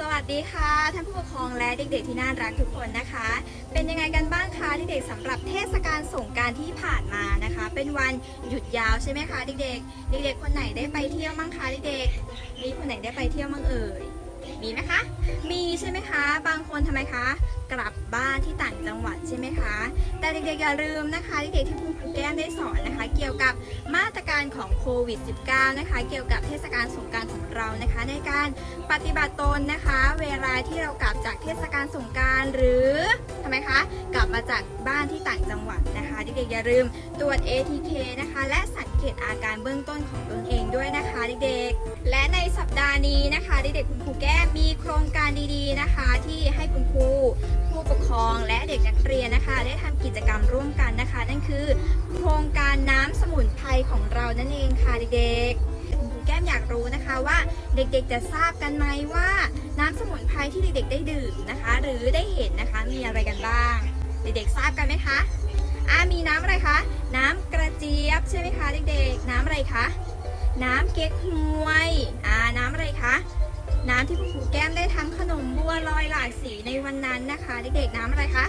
สวัสดีค่ะท่านผู้ปกครองและเด็กๆที่น่ารักทุกคนนะคะ เป็นยังไงกันบ้างคะเด็กๆสำหรับเทศกาลสงการที่ผ่านมานะคะ เป็นวันหยุดยาวใช่ไหมคะเด็กๆเด็กๆคนไหนได้ไปเที่ยวมั่งคะเด็กๆมีคนไหนได้ไปเที่ยวมั่งเอ่ยมีไหมคะ มีใช่ไหมคะ บางคนทำไมคะ กลับบ้านที่ต่างจังหวัด แต่เด็กๆอย่าลืมนะคะเด็กๆที่คุณครูแก้มได้สอนนะคะ เกี่ยวกับมาตรการของโควิด -19 นะคะ เกี่ยวกับเทศกาลสงการของเรานะคะ ในการปฏิบัติตนนะคะ เวลาที่เรากลับจากเทศกาลสงการหรือทำไมคะ กลับมาจากบ้านที่ต่างจังหวัดนะคะเด็กๆอย่าลืมตรวจ ATK นะคะ และสังเกตอาการเบื้องต้นของตนเองาห์นี้นะคะเด็กๆคุณครูแก้มมีโครงการดีๆนะคะ ที่ให้คุณครูผู้ปกครองและเด็กนักเรียนนะคะ ได้ทำกิจกรรมร่วมกันนะคะ นั่นคือ โครงการน้ำสมุนไพรของเรานั่นเองค่ะเด็กๆคุณครูแก้มอยากรู้นะคะว่าเด็กๆจะทราบกันไหมว่า น้ำสมุนไพรที่เด็กๆได้ดื่มนะคะ หรือได้เห็นนะคะมีอะไรกันบ้าง เด็กๆทราบกันไหมคะอ่ามีน้ำอะไรคะน้ำกระเจี๊ยบใช่ไหมคะเด็กๆ น้ำอะไรคะ น้ำเก๊กฮวยอ่าน้ำอะไรคะ น้ำที่คุณครูแก้มได้ทำขนมบัวลอยหลากสีในวันนั้นนะคะ เด็กๆน้ำอะไรคะ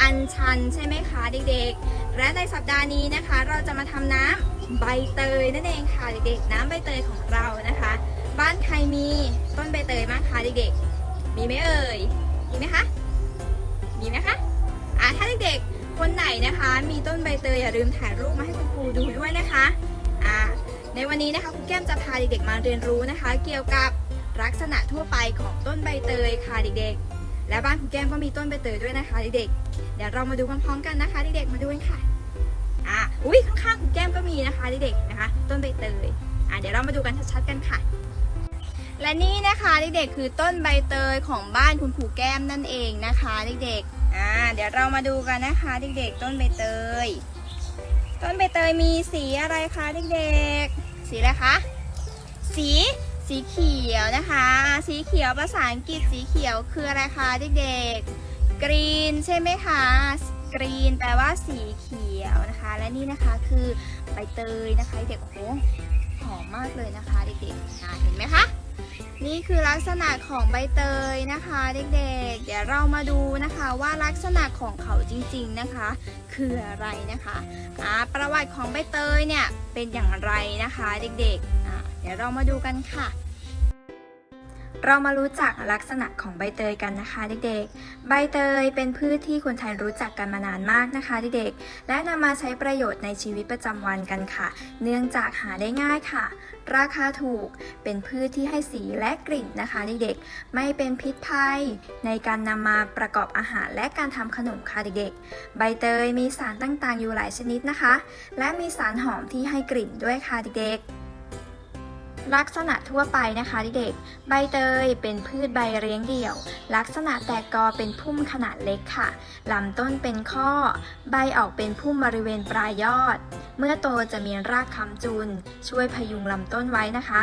อัญชันใช่ไหมคะเด็กๆ และในสัปดาห์นี้นะคะ เราจะมาทำน้ำใบเตยนั่นเองค่ะเด็กๆ น้ำใบเตยของเรานะคะ บ้านใครมีต้นใบเตยบ้างคะเด็กๆ มีไหมเอ่ย มีไหมคะ มีไหมคะอ่าถ้าเด็กๆ คนไหนนะคะ มีต้นใบเตยอย่าลืมถ่ายรูปมาให้คุณครูดูด้วยนะคะอ่า ในวันนี้นะคะครูแก้มจะพาเด็กๆมาเรียนรู้นะคะ เกี่ยวกับลักษณะทั่วไปของต้นใบเตยค่ะเด็กๆ และบ้านคุณแก้มก็มีต้นใบเตยด้วยนะคะเด็กๆ เดี๋ยวเรามาดูพร้อมๆกันนะคะเด็กๆ มาดูกันค่ะ อะ อุ้ยข้างๆคุณแก้มก็มีนะคะเด็กๆ นะคะ ต้นใบเตย อะเดี๋ยวเรามาดูกันชัดๆกันค่ะ และนี่นะคะเด็กๆ คือต้นใบเตยของบ้านคุณครูแก้มนั่นเองนะคะเด็กๆ อ่าเดี๋ยวเรามาดูกันนะคะเด็กๆ ต้นใบเตย ต้นใบเตยมีสีอะไรคะเด็กๆ สีอะไรคะ สีสีเขียวนะคะ สีเขียวภาษาอังกฤษสีเขียวคืออะไรคะเด็กๆ กรีนใช่ไหมคะ กรีนแปลว่าสีเขียวนะคะ และนี่นะคะคือใบเตยนะคะ เด็กโอ้โหหอมมากเลยนะคะเด็กๆเห็นไหมคะ นี่คือลักษณะของใบเตยนะคะเด็กๆ เดี๋ยวเรามาดูนะคะว่าลักษณะของเขาจริงๆนะคะ คืออะไรนะคะอ่าประวัติของใบเตยเนี่ยเป็นอย่างไรนะคะเด็กๆเดี๋ยวเรามาดูกันค่ะ เรามารู้จักลักษณะของใบเตยกันนะคะเด็กๆ ใบเตยเป็นพืชที่คนไทยรู้จักกันมานานมากนะคะเด็กๆ และนำมาใช้ประโยชน์ในชีวิตประจำวันกันค่ะ เนื่องจากหาได้ง่ายค่ะ ราคาถูก เป็นพืชที่ให้สีและกลิ่นนะคะเด็กๆ ไม่เป็นพิษภัย ในการนำมาประกอบอาหารและการทำขนมค่ะเด็กๆ ใบเตยมีสารต่างๆ อยู่หลายชนิดนะคะ และมีสารหอมที่ให้กลิ่นด้วยค่ะเด็กๆ ลักษณะทั่วไปนะคะเด็กๆ ใบเตยเป็นพืชใบเลี้ยงเดี่ยว ลักษณะแตกกอเป็นพุ่มขนาดเล็กค่ะ ลำต้นเป็นข้อ ใบออกเป็นพุ่มบริเวณปลายยอด เมื่อโตจะมีรากคำจุน ช่วยพยุงลำต้นไว้นะคะ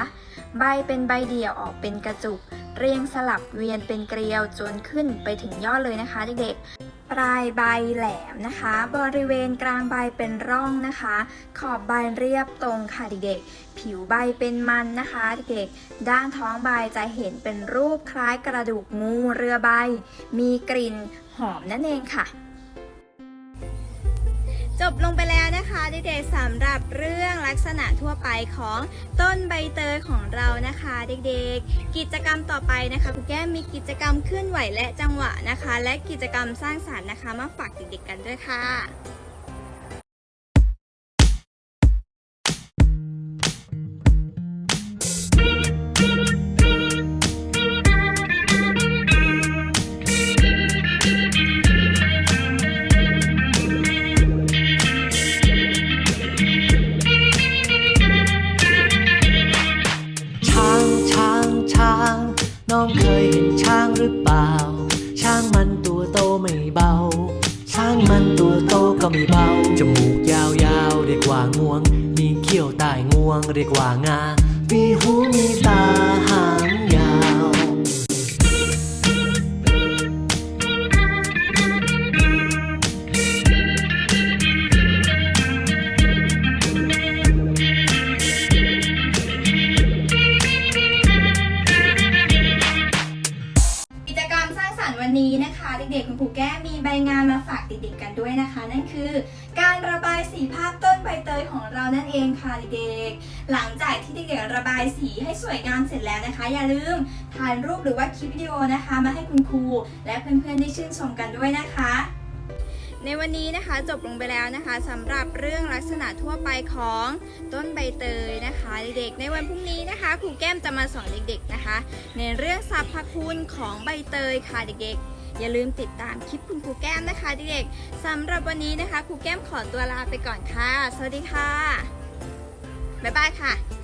ใบเป็นใบเดี่ยวออกเป็นกระจุก เรียงสลับเวียนเป็นเกลียวจนขึ้นไปถึงยอดเลยนะคะเด็กๆ ปลายใบแหลมนะคะ บริเวณกลางใบเป็นร่องนะคะ ขอบใบเรียบตรงค่ะเด็กๆ ผิวใบเป็นมันนะคะเด็กๆ ด้านท้องใบจะเห็นเป็นรูปคล้ายกระดูกงูเรือใบ มีกลิ่นหอมนั่นเองค่ะ จบลงไปแล้วนะคะเด็กๆสำหรับเรื่องลักษณะทั่วไปของต้นใบเตยของเรานะคะ เด็กๆ กิจกรรมต่อไปนะคะคุณแก้มมีกิจกรรมเคลื่อนไหวและจังหวะนะคะ และกิจกรรมสร้างสรรค์นะคะ มาฝากเด็กๆกันด้วยค่ะ น้องเคยเห็นช้างหรือเปล่า ช้างมันตัวโตไม่เบา ช้างมันตัวโตก็ไม่เบา จมูกยาวๆเรียกว่างวง มีเขี้ยวใต้งวงเรียกว่างา มีหูมีตาหาง วันนี้นะคะเด็กๆคุณครูแก้มมีใบงานมาฝากเด็กๆกันด้วยนะคะ นั่นคือ การระบายสีภาพต้นใบเตยของเรานั่นเองค่ะเด็กๆหลังจากที่เด็กๆระบายสีให้สวยงามเสร็จแล้วนะคะ อย่าลืมถ่ายรูปหรือว่าคลิปวิดีโอนะคะ มาให้คุณครูและเพื่อนๆได้ชื่นชมกันด้วยนะคะ ในวันนี้นะคะจบลงไปแล้วนะคะสำหรับเรื่องลักษณะทั่วไปของต้นใบเตยนะคะ เด็กๆ ในวันพรุ่งนี้นะคะครูแก้มจะมาสอนเด็กๆนะคะ ในเรื่องสรรพคุณของใบเตยค่ะเด็กๆ อย่าลืมติดตามคลิปคุณครูแก้มนะคะเด็กๆสำหรับวันนี้นะคะครูแก้มขอตัวลาไปก่อนค่ะ สวัสดีค่ะบ๊ายบายค่ะ